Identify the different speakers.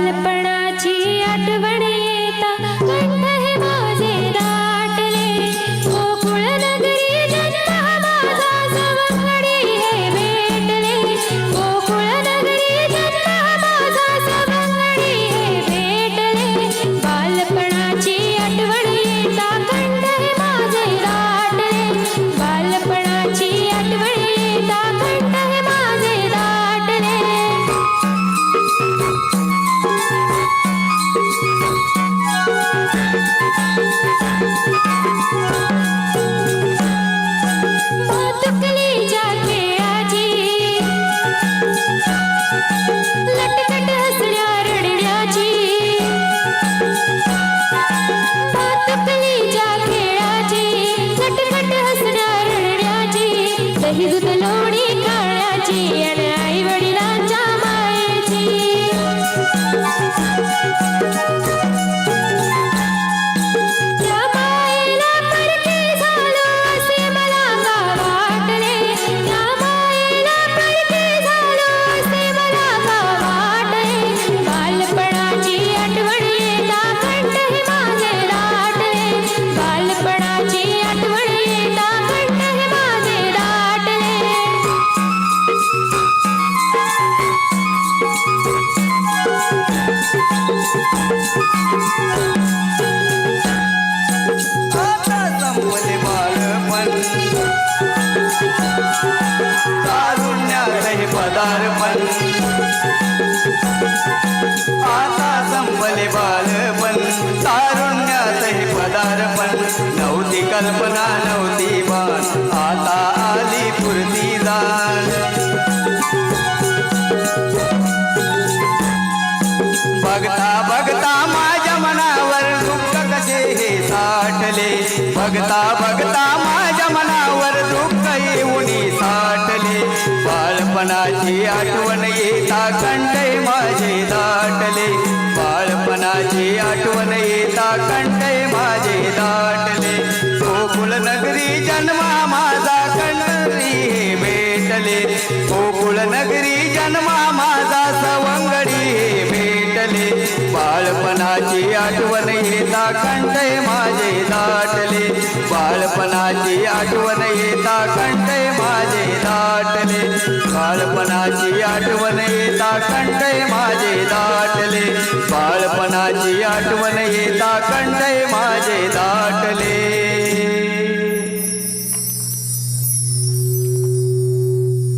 Speaker 1: बालपण കടലോടി കാഴാ ചെയ്യാൻ അയവടി कल्पना नव्हती बाण आता आली पुरती दान बघता बघता माझ्या मनावर दुःख कसे हे साठले? साठले? आठवण येता कंठे माझे दाटले. बालपणाची आठवण गोकुळ नगरी जन्मा माझा सवंगडी. हे भेटले बाळपणाची आठवण येता कंठय माझे दाटले. बाळपणाची आठवण येता कंठय माझे दाटले. बाळपणाची आठवण येता कंठय माझे दाटले. बाळपणाची आठवण येता कंठय